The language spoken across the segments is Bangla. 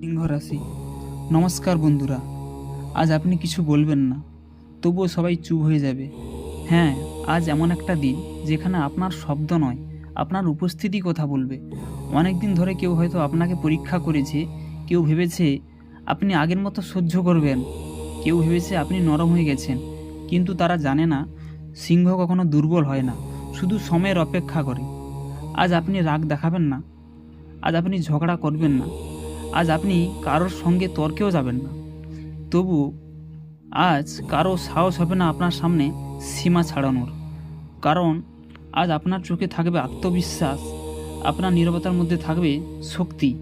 সিংহ রাশি নমস্কার বন্ধুরা, আজ আপনি কিছু বলবেন না, তবুও সবাই চুপ হয়ে যাবে। হ্যাঁ আজ এমন একটা দিন যেখানে আপনার শব্দ নয়, আপনার উপস্থিতি কথা বলবে। অনেক দিন ধরে কেউ হয়তো আপনাকে পরীক্ষা করেছে, কেউ ভেবেছে আপনি আগের মতো সহ্য করবেন, কেউ ভেবেছে আপনি নরম হয়ে গেছেন, কিন্তু তারা জানে না, সিংহ কখনো দুর্বল হয় না, শুধু সময়ের অপেক্ষা করে। আজ আপনি রাগ দেখাবেন না, আজ আপনি ঝগড়া করবেন না আজ আপনি কারোর সঙ্গে তর্কেও যাবেন না। তবু আজ কারও সাহস হবে না আপনার সামনে সীমা ছাড়ানোর। কারণ আজ আপনার চোখে থাকবে আত্মবিশ্বাস, আপনার নীরবতার মধ্যে থাকবে শক্তি,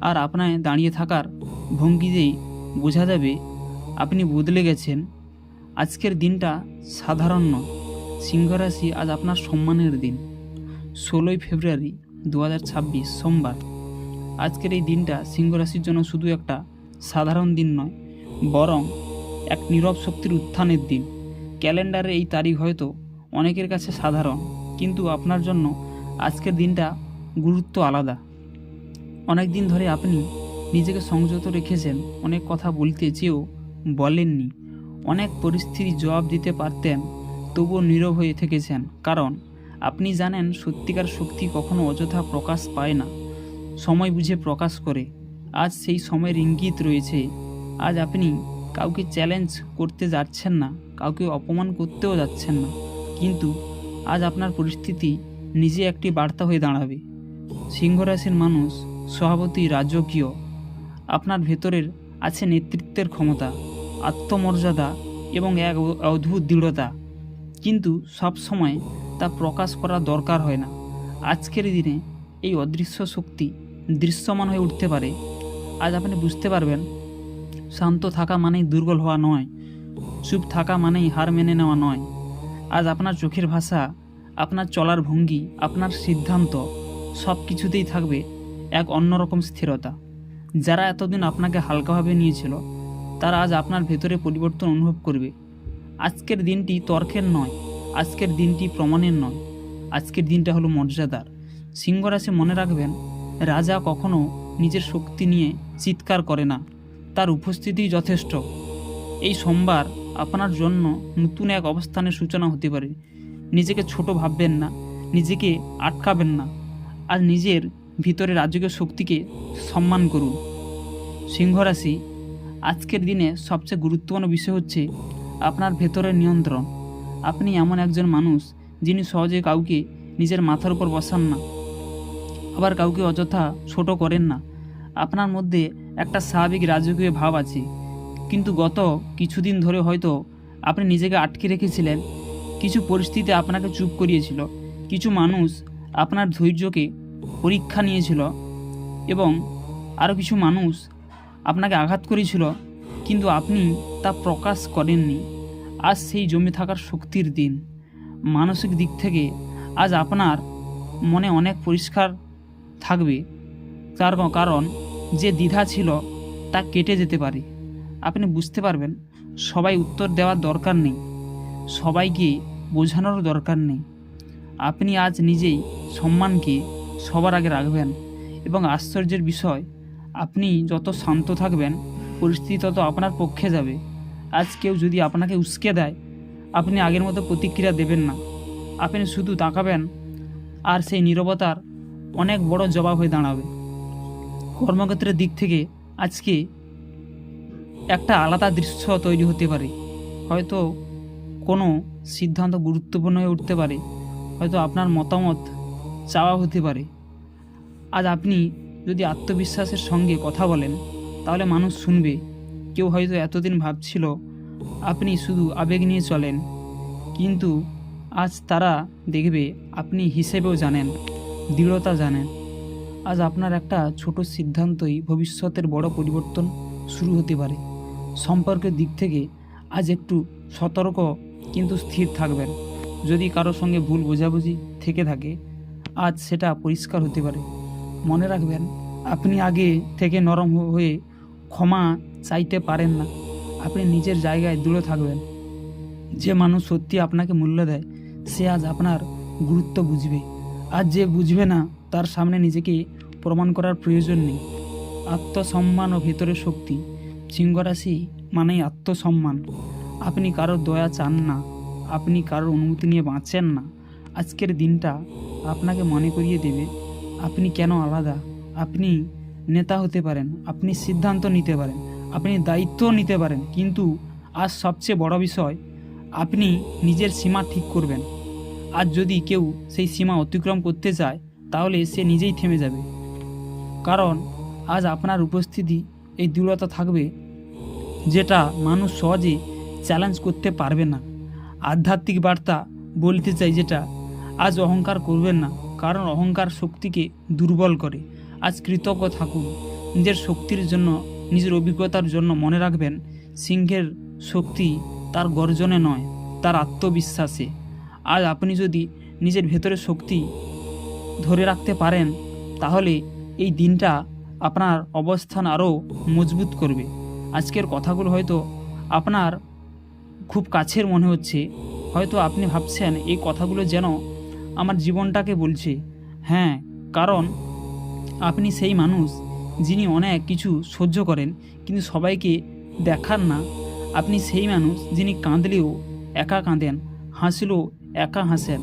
আর আপনায় দাঁড়িয়ে থাকার ভঙ্গিতেই বোঝা যাবে আপনি বদলে গেছেন। আজকের দিনটা সাধারণ নয়, সিংহরাশি আজ আপনার সম্মানের দিন। ষোলোই ফেব্রুয়ারি দু হাজার ছাব্বিশ, সোমবার। আজকের এই দিনটা সিংহ রাশির জন্য শুধু একটা সাধারণ দিন নয়, বরং এক নীরব শক্তির উত্থানের দিন। ক্যালেন্ডারে এই তারিখ হয়তো অনেকের কাছে সাধারণ, কিন্তু আপনার জন্য আজকের দিনটা গুরুত্ব আলাদা। অনেক দিন ধরে আপনি নিজেকে সংযত রেখেছেন, অনেক কথা বলতে চেয়েও বলেননি, অনেক পরিস্থিতি জবাব দিতে পারতেন, তবুও নীরব হয়ে থেকেছেন। কারণ আপনি জানেন, সত্যিকার শক্তি কখনো অযথা প্রকাশ পায় না। সময় বুঝে প্রকাশ করে। আজ সেই সময়ের ইঙ্গিত রয়েছে। আজ আপনি কাউকে চ্যালেঞ্জ করতে যাচ্ছেন না, কাউকে অপমান করতেও যাচ্ছেন না। কিন্তু আজ আপনার পরিস্থিতি নিজে একটি বার্তা হয়ে দাঁড়াবে। সিংহরাশির মানুষ স্বভাবতই রাজকীয়। আপনার ভেতরের আছে নেতৃত্বের ক্ষমতা, আত্মমর্যাদা এবং এক অদ্ভুত দৃঢ়তা। কিন্তু সব সময় তা প্রকাশ করা দরকার হয় না। আজকের দিনে এই অদৃশ্য শক্তি দৃশ্যমান হয়ে উঠতে পারে। আজ আপনি বুঝতে পারবেন, শান্ত থাকা মানেই দুর্বল হওয়া নয়, চুপ থাকা মানেই হার মেনে নেওয়া নয়। আজ আপনার চোখের ভাষা, আপনার চলার ভঙ্গি, আপনার সিদ্ধান্ত সব কিছুতেই থাকবে এক অন্যরকম স্থিরতা। যারা এতদিন আপনাকে হালকাভাবে নিয়েছিল, তারা আজ আপনার ভেতরে পরিবর্তন অনুভব করবে। আজকের দিনটি তর্কের নয়, আজকের দিনটি প্রমাণের নয়, আজকের দিনটা হলো মর্যাদার। সিংহরাশি মনে রাখবেন, রাজা কখনো নিজের শক্তি নিয়ে চিৎকার করে না। তার উপস্থিতি যথেষ্ট। এই সোমবার আপনার জন্য নতুন এক অবস্থানের সূচনা হতে পারে। নিজেকে ছোট ভাববেন না, নিজেকে আটকাবেন না, আর নিজের ভিতরে রাজকীয় শক্তিকে সম্মান করুন। সিংহরাশি, আজকের দিনে সবচেয়ে গুরুত্বপূর্ণ বিষয় হচ্ছে আপনার ভেতরের নিয়ন্ত্রণ। আপনি এমন একজন মানুষ যিনি সহজে কাউকে নিজের মাথার উপর বসান না। আবার কাউকে অযথা ছোট করেন না। আপনার মধ্যে একটা স্বাভাবিক রাজকীয় ভাব আছে। কিন্তু গত কিছুদিন ধরে হয়তো আপনি নিজেকে আটকে রেখেছিলেন। কিছু পরিস্থিতি আপনাকে চুপ করিয়েছিল। কিছু মানুষ আপনার ধৈর্যকে পরীক্ষা নিয়েছিল এবং আরও কিছু মানুষ আপনাকে আঘাত করেছিল, কিন্তু আপনি তা প্রকাশ করেননি। আজ সেই জমে থাকার শক্তির দিন। মানসিক দিক থেকে আজ আপনার মনে অনেক পরিষ্কার থাকবে। তার কারণ, যে দ্বিধা ছিল তা কেটে যেতে পারে। আপনি বুঝতে পারবেন, সবাই উত্তর দেওয়ার দরকার নেই। সবাইকে বোঝানোর দরকার নেই। আপনি আজ নিজেই সম্মানকে সবার আগে রাখবেন এবং আশ্চর্যের বিষয়, আপনি যত শান্ত থাকবেন, পরিস্থিতি তত আপনার পক্ষে যাবে। আজ কেউ যদি আপনাকে উস্কে দেয়, আপনি আগের মতো প্রতিক্রিয়া দেবেন না। আপনি শুধু তাকাবেন, আর সেই নীরবতার অনেক বড় জবাব হয়ে দাঁড়াবে। কর্মক্ষেত্রের দিক থেকে আজকে একটা আলাদা দৃশ্য তৈরি হতে পারে। হয়তো কোনো সিদ্ধান্ত গুরুত্বপূর্ণ হয়ে উঠতে পারে। হয়তো আপনার মতামত চাওয়া হতে পারে। আজ আপনি যদি আত্মবিশ্বাসের সঙ্গে কথা বলেন, তাহলে মানুষ শুনবে। কেউ হয়তো এতদিন ভাবছিল, আপনি শুধু আবেগ নিয়ে চলেন। কিন্তু আজ তারা দেখবে, আপনি হিসেবেও জানেন। দৃঢ়তা জানেন। আজ আপনার একটা ছোট সিদ্ধান্তই ভবিষ্যতের বড় পরিবর্তন শুরু হতে পারে। সম্পর্কের দিক থেকে আজ একটু সতর্ক কিন্তু স্থির থাকবেন। যদি কারোর সঙ্গে ভুল বোঝাবুঝি থেকে থাকে, আজ সেটা পরিষ্কার হতে পারে। মনে রাখবেন, আপনি আগে থেকে নরম হয়ে ক্ষমা চাইতে পারেন না। আপনি নিজের জায়গায় দৃঢ় থাকবেন। যে মানুষ সত্যি আপনাকে মূল্য দেয়, সে আজ আপনার গুরুত্ব বুঝবে। আজ যে বুঝবে না, তার সামনে নিজেকে প্রমাণ করার প্রয়োজন নেই। আত্মসম্মান ও ভেতরের শক্তি। সিংহ রাশি মানেই আত্মসম্মান। আপনি কারোর দয়া চান না। আপনি কারোর অনুমতি নিয়ে বাঁচেন না। আজকের দিনটা আপনাকে মনে করিয়ে দেবে, আপনি কেন আলাদা? আপনি নেতা হতে পারেন, আপনি সিদ্ধান্ত নিতে পারেন, আপনি দায়িত্ব নিতে পারেন, কিন্তু আজ সবচেয়ে বড় বিষয়, আপনি নিজের সীমা ঠিক করবেন। আজ যদি কেউ সেই সীমা অতিক্রম করতে চায়, তাহলে সে নিজেই থেমে যাবে। কারণ আজ আপনার উপস্থিতি এই দৃঢ়তা থাকবে, যেটা মানুষ সহজে চ্যালেঞ্জ করতে পারবে না। আধ্যাত্মিক বার্তা বলতে চাই যেটা, আজ অহংকার করবেন না, কারণ অহংকার শক্তিকে দুর্বল করে। আজ কৃতজ্ঞ থাকুন, নিজের শক্তির জন্য, নিজের অভিজ্ঞতার জন্য মনে রাখবেন, সিংহের শক্তি তার গর্জনে নয়, তার আত্মবিশ্বাসে। আজ আপনি যদি নিজের ভেতরে শক্তি ধরে রাখতে পারেন, তাহলে এই দিনটা আপনার অবস্থান আরও মজবুত করবে। আজকের কথাগুলো হয়তো আপনার খুব কাছের মনে হচ্ছে। হয়তো আপনি ভাবছেন, এই কথাগুলো যেন আমার জীবনটাকে বলছে। হ্যাঁ কারণ আপনি সেই মানুষ যিনি অনেক কিছু সহ্য করেন, কিন্তু সবাইকে দেখান না। আপনি সেই মানুষ যিনি কাঁদলেও একা কাঁদেন, হাসলেও একা হাসেন।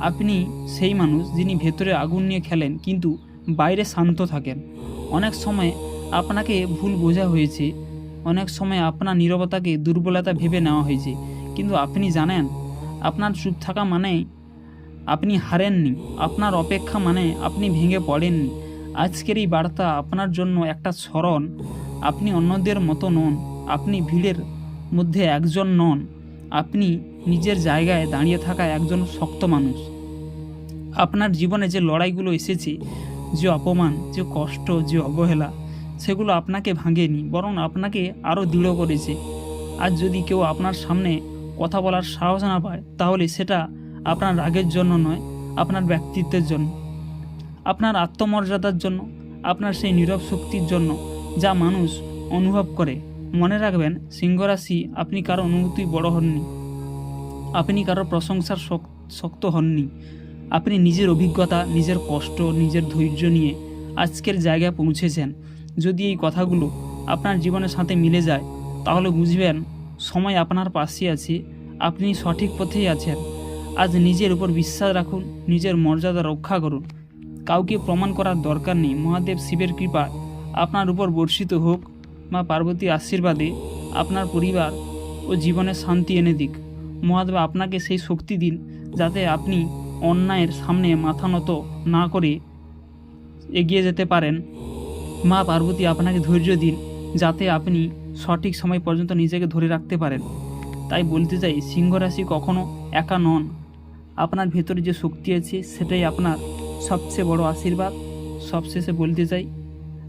আপনি সেই মানুষ যিনি ভেতরে আগুন নিয়ে খেলেন কিন্তু বাইরে শান্ত থাকেন। অনেক সময় আপনাকে ভুল বোঝা হয়েছে। অনেক সময় আপনার নীরবতাকে দুর্বলতা ভেবে নেওয়া হয়েছে। কিন্তু আপনি জানেন, আপনার চুপ থাকা মানে আপনি হারেননি। আপনার অপেক্ষা মানে আপনি ভেঙে পড়েননি। আজকের এই বার্তা আপনার জন্য একটা স্মরণ। আপনি অন্যদের মতো নন। আপনি ভিড়ের মধ্যে একজন নন। আপনি নিজের জায়গায় দাঁড়িয়ে থাকা একজন শক্ত মানুষ। আপনার জীবনে যে লড়াইগুলো এসেছে, যে অপমান, যে কষ্ট, যে অবহেলা, সেগুলো আপনাকে ভাঙেনি, বরং আপনাকে আরও দৃঢ় করেছে। আর যদি কেউ আপনার সামনে কথা বলার সাহস না পায়, তাহলে সেটা আপনার রাগের জন্য নয়, আপনার ব্যক্তিত্বের জন্য। আপনার আত্মমর্যাদার জন্য, আপনার সেই নীরব শক্তির জন্য, যা মানুষ অনুভব করে। মনে রাখবেন, সিংহরাশি আপনি কারও অনুভূতি বড় হননি। আপনি কারও প্রশংসার শক্ত হননি। আপনি নিজের অভিজ্ঞতা, নিজের কষ্ট, নিজের ধৈর্য নিয়ে আজকের জায়গায় পৌঁছেছেন। যদি এই কথাগুলো আপনার জীবনের সাথে মিলে যায়, তাহলে বুঝবেন সময় আপনার পাশে আছে, আপনি সঠিক পথেই আছেন। আজ নিজের উপর বিশ্বাস রাখুন, নিজের মর্যাদা রক্ষা করুন। কাউকে প্রমাণ করার দরকার নেই, মহাদেব শিবের কৃপা আপনার উপর বর্ষিত হোক, মা পার্বতী আশীর্বাদে আপনার পরিবার ও জীবনে শান্তি এনে দিক। মহাদেব, আপনাকে সেই শক্তি দিন যাতে আপনি অন্যায়ের সামনে মাথা নত না করে এগিয়ে যেতে পারেন। মা পার্বতী, আপনাকে ধৈর্য দিন যাতে আপনি সঠিক সময় পর্যন্ত নিজেকে ধরে রাখতে পারেন। তাই বলতে চাই সিংহ রাশি কখনো একা নন। আপনার ভেতরে যে শক্তি আছে, সেটাই আপনার সবচেয়ে বড় আশীর্বাদ। সবশেষে বলতে চাই,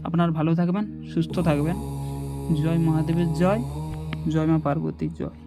আপনার ভালো থাকবেন, সুস্থ থাকবেন। জয় মহাদেবের জয় জয় মা পার্বতীর জয়।